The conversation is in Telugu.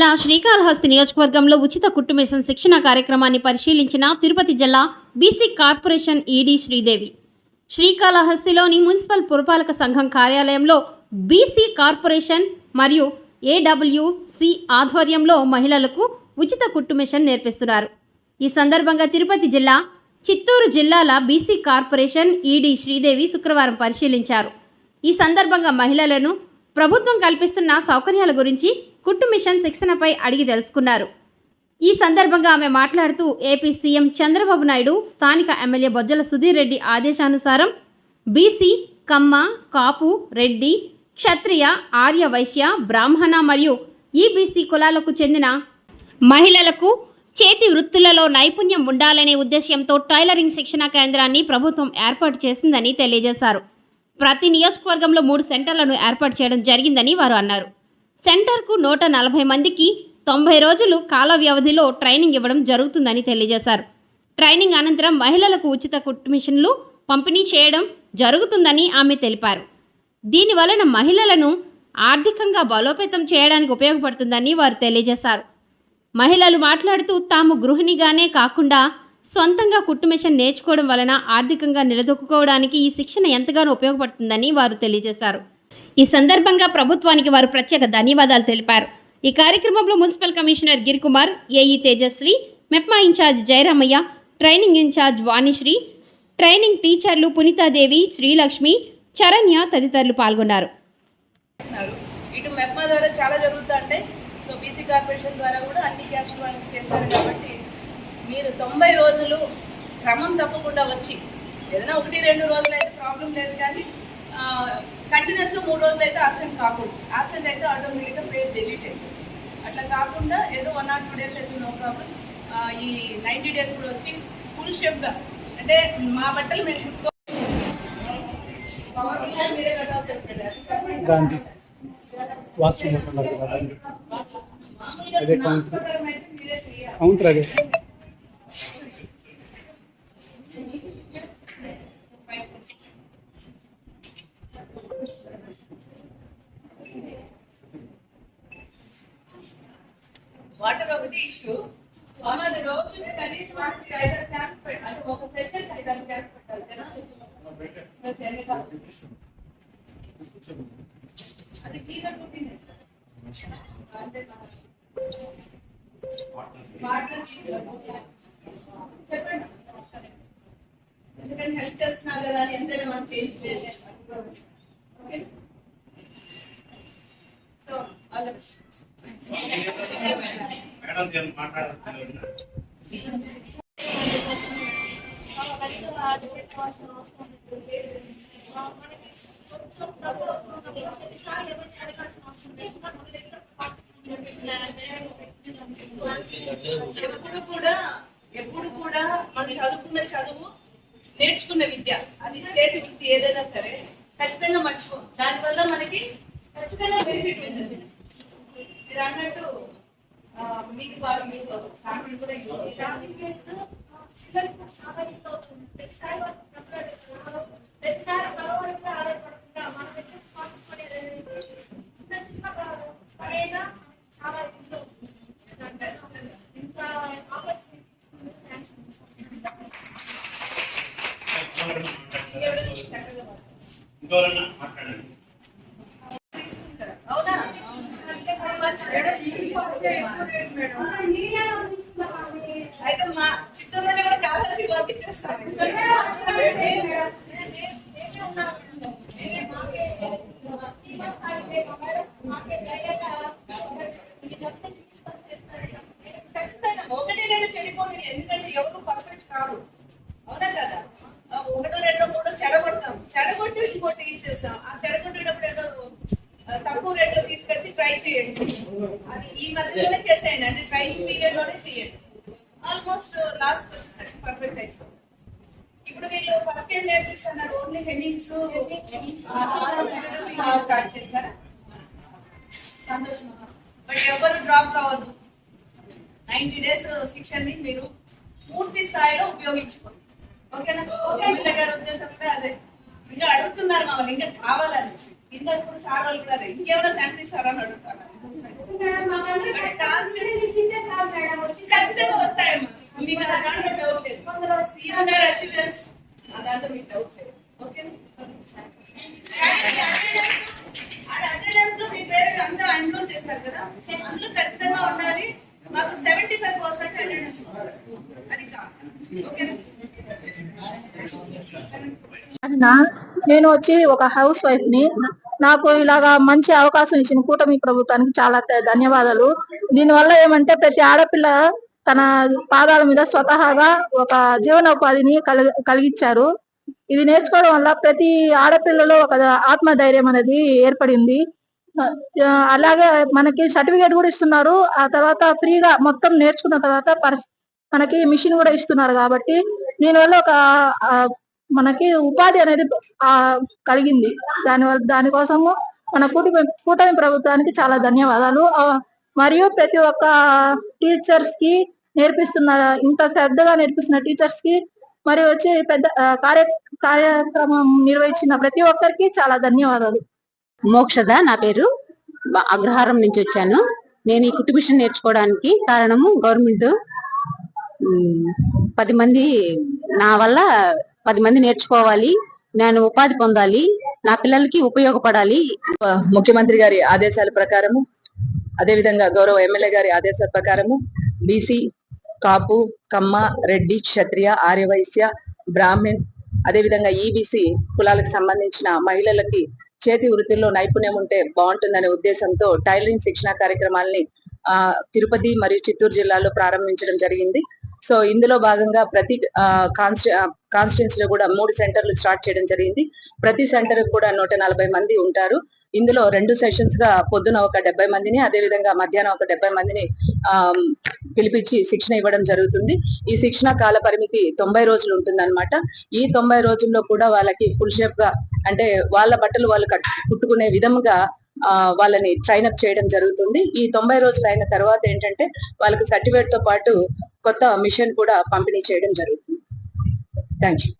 జిల్లా శ్రీకాళహస్తి నియోజకవర్గంలో ఉచిత కుట్టు మిషన్ శిక్షణ కార్యక్రమాన్ని పరిశీలించిన తిరుపతి జిల్లా బీసీ కార్పొరేషన్ ఈడీ శ్రీదేవి. శ్రీకాళహస్తిలోని మున్సిపల్ పురపాలక సంఘం కార్యాలయంలో బీసీ కార్పొరేషన్ మరియు ఏడబ్ల్యూసి ఆధ్వర్యంలో మహిళలకు ఉచిత కుట్టు మిషన్ నేర్పిస్తున్నారు. ఈ సందర్భంగా తిరుపతి జిల్లా చిత్తూరు జిల్లాల బీసీ కార్పొరేషన్ ఈడీ శ్రీదేవి శుక్రవారం పరిశీలించారు. ఈ సందర్భంగా మహిళలను ప్రభుత్వం కల్పిస్తున్న సౌకర్యాల గురించి కుట్టు మిషన్ శిక్షణపై అడిగి తెలుసుకున్నారు. ఈ సందర్భంగా ఆమె మాట్లాడుతూ ఏపీ సీఎం చంద్రబాబు నాయుడు స్థానిక ఎమ్మెల్యే బొజ్జల సుధీర్ రెడ్డి ఆదేశానుసారం బీసీ కమ్మ కాపు రెడ్డి క్షత్రియ ఆర్య వైశ్య బ్రాహ్మణ మరియు ఈబీసీ కులాలకు చెందిన మహిళలకు చేతి వృత్తులలో నైపుణ్యం ఉండాలనే ఉద్దేశ్యంతో టైలరింగ్ శిక్షణ కేంద్రాన్ని ప్రభుత్వం ఏర్పాటు చేసిందని తెలియజేశారు. ప్రతి నియోజకవర్గంలో మూడు సెంటర్లను ఏర్పాటు చేయడం జరిగిందని వారు అన్నారు. సెంటర్కు నూట నలభై మందికి తొంభై రోజులు కాల వ్యవధిలో ట్రైనింగ్ ఇవ్వడం జరుగుతుందని తెలియజేశారు. ట్రైనింగ్ అనంతరం మహిళలకు ఉచిత కుట్టు మిషన్లు పంపిణీ చేయడం జరుగుతుందని ఆమె తెలిపారు. దీని వలన మహిళలను ఆర్థికంగా బలోపేతం చేయడానికి ఉపయోగపడుతుందని వారు తెలియజేశారు. మహిళలు మాట్లాడుతూ తాము గృహిణిగానే కాకుండా సొంతంగా కుట్టు మిషన్ నేర్చుకోవడం వలన ఆర్థికంగా నిలదొక్కుకోవడానికి ఈ శిక్షణ ఎంతగానో ఉపయోగపడుతుందని వారు తెలియజేశారు. ఈ సందర్భంగా ప్రభుత్వానికి వారు ప్రత్యేక ధన్యవాదాలు తెలిపారు. ఈ కార్యక్రమంలో municipal commissioner Girikumar AE Tejaswi MEPMA incharge Jayaramaiah training incharge Vanisri training టీచర్లు పునీతాదేవి శ్రీలక్ష్మి చరణ్య తదితరులు పాల్గొన్నారు. ఇటు మెప్మా ద్వారా చాలా జరుగుతుంటాయి సో బీసీ కార్పొరేషన్ ద్వారా కూడా అన్ని క్యాస్ట్ వాళ్ళకి చేశారు కాబట్టి మీరు తొంభై రోజులు క్రమం తప్పకుండా వచ్చి ఏదైనా ఒకటి రెండు రోజులు అయితే ప్రాబ్లం లేదు కానీ కంటిన్యూస్గా మూడు రోజులు అయితే ఆబ్సెంట్ కాకూడదు. ఆబ్సెంట్ అయితే ఆటోమేటిక్గా పేరు డిలీట్ అవుతుంది అట్లా కాకుండా ఏదో వన్ ఆర్ టూ డేస్ అయితే నో ప్రాబ్లం ఈ నైంటీ డేస్ కూడా వచ్చి ఫుల్ షేప్గా అంటే మా బట్టలు మేము కుట్టుకో మీరే కట్టాల్సి గాంధీ వాటర్ ఒకటి ఇష్యూ? మామూలు రోజు కనీసం మనకి ఐదారు క్యాన్స్ పెట్టాలి. అంటే ఒక సెకండ్ ఐదారు క్యాన్స్ పెట్టాలి అది క్లీనర్ కుట్టింది చెప్పండి. ఎందుకంటే హెల్ప్ చేస్తున్నారు కదా అని ఎంతైనా మనం చేంజ్ చేయలేదు okay? So all the best madam ఎప్పుడు కూడా ఎప్పుడు కూడా మనం చదువుకున్న చదువు నేర్చుకున్న విద్య. అది చేతి వృత్తి ఏదైనా సరే ఖచ్చితంగా మర్చిపో. దానివల్ల మనకి ఖచ్చితంగా బెనిఫిట్ ఉంటుంది. మీరు అన్నట్టు ఆ, మీకు బాగా యూజ్ అవుతుంది కూడా అయితే మా చిత్తూరు నుండి కూడా కావాల్సి పంపించేస్తాను ఖచ్చితంగా ఒకటి రెండు చెడిపోండి ఎందుకంటే ఎవరు పర్ఫెక్ట్ కాదు అవునా కదా ఒకటో రెండో మూడో చెడగొడతాం చెడగొట్టి ఇంకోటి ఇచ్చేస్తాం ఆ చెడగొట్టేటప్పుడు చేయండి అది ఈ మధ్యలోనే చేసేయండి. అంటే ట్రైనింగ్ పీరియడ్లోనే చేయండి. ఆల్మోస్ట్ లాస్ట్ వచ్చేసరికి పర్ఫెక్ట్ అయిపోతుంది ఇప్పుడు వీళ్ళు ఫస్ట్ ఏం నేర్పిస్తున్నారు ఓన్లీ హెమ్మింగ్స్ స్టార్ట్ చేశారా? సంతోషం బట్ ఎవరు డ్రాప్ కావద్దు. నైన్టీ డేస్ శిక్షణని మీరు పూర్తి స్థాయిలో ఉపయోగించుకోండి. ఓకేనా? ఎమ్మెల్యే గారి ఉద్దేశం అదే. ఇంకా అడుగుతున్నారు మమ్మల్ని ఇంకా కావాలని. ఇంకా ఇప్పుడు సార్ వాళ్ళు కూడా అదే ఇంకేమైనా శానిటరీ సార్ అని అడుగుతారు ఖచ్చితంగా వస్తాయమ్మా. మీకు ఆ దాంట్లో డౌట్ లేదు. సీఎం గారు అష్యూరెన్స్ ఆ దాంట్లో మీకు డౌట్ లేదు. ఓకే అటెండెన్స్లో మీ పేరు అంతా అన్లో చేశారు కదా? అందులో ఖచ్చితంగా ఉండాలి. మాకు సెవెంటీ ఫైవ్ పర్సెంట్ అటెండెన్స్ అది కాదు. ఓకేనా నా నేను వచ్చి ఒక హౌస్ వైఫ్ని నాకు ఇలాగా మంచి అవకాశం ఇచ్చిన కూటమి ప్రభుత్వానికి చాలా ధన్యవాదాలు. దీనివల్ల ఏమంటే ప్రతి ఆడపిల్ల తన పాదాల మీద స్వతహాగా ఒక జీవనోపాధిని కలి కలిగించారు ఇది నేర్చుకోవడం వల్ల ప్రతి ఆడపిల్లలో ఒక ఆత్మధైర్యం అనేది ఏర్పడింది. అలాగే మనకి సర్టిఫికేట్ కూడా ఇస్తున్నారు. ఆ తర్వాత ఫ్రీగా మొత్తం నేర్చుకున్న తర్వాత మనకి మిషన్ కూడా ఇస్తున్నారు కాబట్టి దీనివల్ల ఒక మనకి ఉపాధి అనేది కలిగింది. దానివల్ల దానికోసము మన కూటమి కూటమి ప్రభుత్వానికి చాలా ధన్యవాదాలు. మరియు ప్రతి ఒక్క టీచర్స్కి నేర్పిస్తున్న ఇంత శ్రద్ధగా నేర్పిస్తున్న టీచర్స్కి మరియు వచ్చి పెద్ద కార్య కార్యక్రమం నిర్వహించిన ప్రతి ఒక్కరికి చాలా ధన్యవాదాలు. మోక్షద? నా పేరు. అగ్రహారం నుంచి వచ్చాను. నేను ఈ కుట్టు నేర్చుకోవడానికి కారణము గవర్నమెంట్. పది మంది నా వల్ల పది మంది నేర్చుకోవాలి. నేను ఉపాధి పొందాలి. నా పిల్లలకి ఉపయోగపడాలి. ముఖ్యమంత్రి గారి ఆదేశాల ప్రకారము అదేవిధంగా గౌరవ ఎమ్మెల్యే గారి ఆదేశాల ప్రకారము బీసీ కాపు కమ్మ రెడ్డి క్షత్రియ ఆర్యవైశ్య బ్రాహ్మణ్ అదేవిధంగా ఈబీసీ కులాలకు సంబంధించిన మహిళలకి చేతి వృత్తుల్లో నైపుణ్యం ఉంటే బాగుంటుందనే ఉద్దేశంతో టైలరింగ్ శిక్షణ కార్యక్రమాల్ని ఆ తిరుపతి మరియు చిత్తూరు జిల్లాలో ప్రారంభించడం జరిగింది. సో ఇందులో భాగంగా ప్రతి కాన్స్టి కాన్స్టిట్యున్సీ లో కూడా మూడు సెంటర్లు స్టార్ట్ చేయడం జరిగింది. ప్రతి సెంటర్ కూడా నూట నలభై మంది ఉంటారు. ఇందులో రెండు సెషన్స్గా పొద్దున ఒక డెబ్బై మందిని అదే విధంగా మధ్యాహ్నం ఒక డెబ్బై మందిని ఆ పిలిపించి శిక్షణ ఇవ్వడం జరుగుతుంది. ఈ శిక్షణ కాల పరిమితి తొంభై రోజులు ఉంటుంది ఈ తొంభై రోజుల్లో కూడా వాళ్ళకి ఫుల్ షేప్గా అంటే వాళ్ళ బట్టలు వాళ్ళు కుట్టుకునే విధంగా ఆ వాళ్ళని ట్రైన్ అప్ చేయడం జరుగుతుంది. ఈ తొంభై రోజులు అయిన తర్వాత ఏంటంటే వాళ్ళకి సర్టిఫికేట్తో పాటు కొత్త మిషన్ కూడా పంపిణీ చేయడం జరుగుతుంది. Thank you.